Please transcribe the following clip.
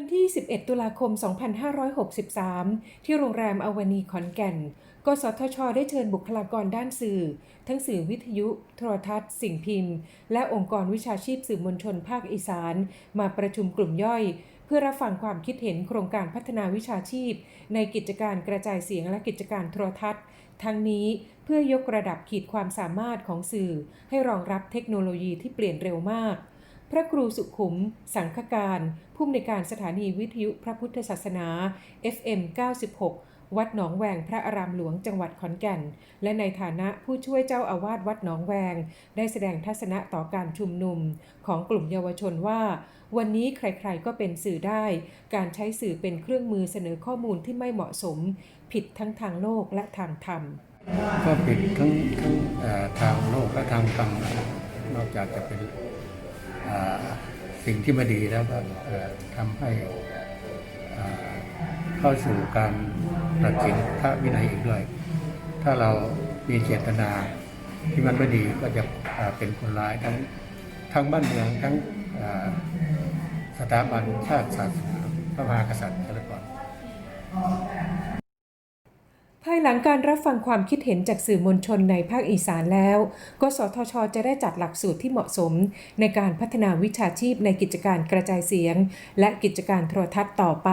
วันที่ 11 ตุลาคม 2563 ที่โรงแรมอวนีขอนแก่น กสทช ได้เชิญบุคลากรด้านสื่อ ทั้งสื่อวิทยุ โทรทัศน์ สิ่งพิมพ์ และองค์กรวิชาชีพสื่อมวลชนภาคอีสาน มาประชุมกลุ่มย่อย เพื่อรับฟังความคิดเห็นโครงการพัฒนาวิชาชีพ ในกิจการกระจายเสียงและกิจการโทรทัศน์ ทั้งนี้เพื่อยกระดับขีดความสามารถของสื่อ ให้รองรับเทคโนโลยีที่เปลี่ยนเร็วมาก พระครูสุขุม สังฆการ ผู้อำนวยการสถานีวิทยุพระพุทธศาสนา FM 96 วัดหนองแวงพระอารามหลวงจังหวัดขอนแก่น และในฐานะผู้ช่วยเจ้าอาวาสวัดหนองแวง ได้แสดงทัศนะต่อการชุมนุม ของกลุ่มเยาวชนว่า วันนี้ใครๆก็เป็นสื่อได้ การใช้สื่อเป็นเครื่องมือเสนอข้อมูลที่ไม่เหมาะสม ผิดทั้งทางโลกและทางธรรมก็ปิดทั้งทั้งทางโลกและทางธรรมนอกจากจะเป็น สิ่งที่ไม่ดีแล้วก็ทำให้เข้าสู่การตัดสินพระวินัยอีกด้วย ถ้าเรามีเจตนาที่มันไม่ดีก็จะเป็นคนร้ายทั้งทั้งบ้านเมืองทั้งสถาบันชาติศาสนาพระมหากษัตริย์ หลังการรับฟังความคิดเห็นจากสื่อมวลชนในภาคอีสานแล้ว กสทช จะได้จัดหลักสูตรที่เหมาะสม ในการพัฒนาวิชาชีพในกิจการกระจายเสียง และกิจการโทรทัศน์ต่อไป